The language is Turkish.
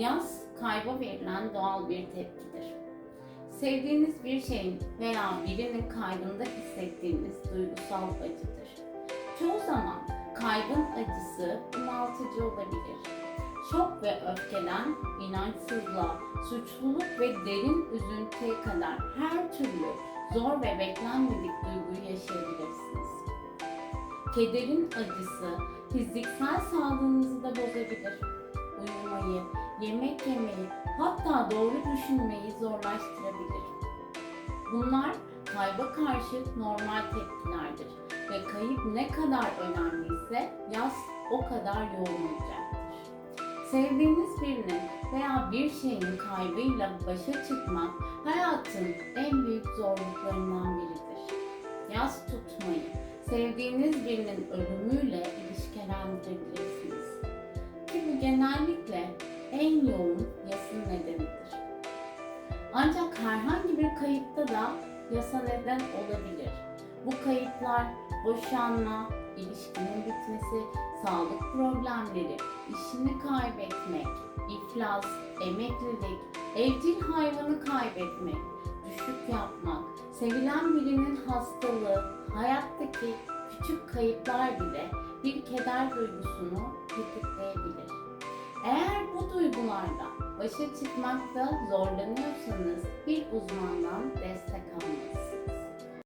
Yaz kayba verilen doğal bir tepkidir. Sevdiğiniz bir şeyin veya birinin kaybında hissettiğiniz duygusal acıdır. Çoğu zaman kaybın acısı bunaltıcı olabilir. Şok ve öfkeden inançsızlığa, suçluluk ve derin üzüntüye kadar her türlü zor ve beklenmedik duyguyu yaşayabilirsiniz. Kederin acısı fiziksel sağlığınızı da bozabilir. Uyumayı, yemek yemeyi, hatta doğru düşünmeyi zorlaştırabilir. Bunlar kayba karşı normal tepkilerdir ve kayıp ne kadar önemliyse yaz o kadar yoğun olacaktır. Sevdiğiniz birinin veya bir şeyin kaybıyla başa çıkmak hayatın en büyük zorluklarından biridir. Yaz tutmayı, sevdiğiniz birinin ölümüyle ilişkilendirebilirsiniz. En yoğun yasın nedenidir. Ancak herhangi bir kayıpta da yasa neden olabilir. Bu kayıplar boşanma, ilişkinin bitmesi, sağlık problemleri, işini kaybetmek, iflas, emeklilik, evcil hayvanı kaybetmek, düşük yapmak, sevilen birinin hastalığı, hayattaki küçük kayıplar bile bir keder duygusunu tetikleyebilir. Duygulardan başa çıkmakta zorlanıyorsanız bir uzmandan destek almalısınız.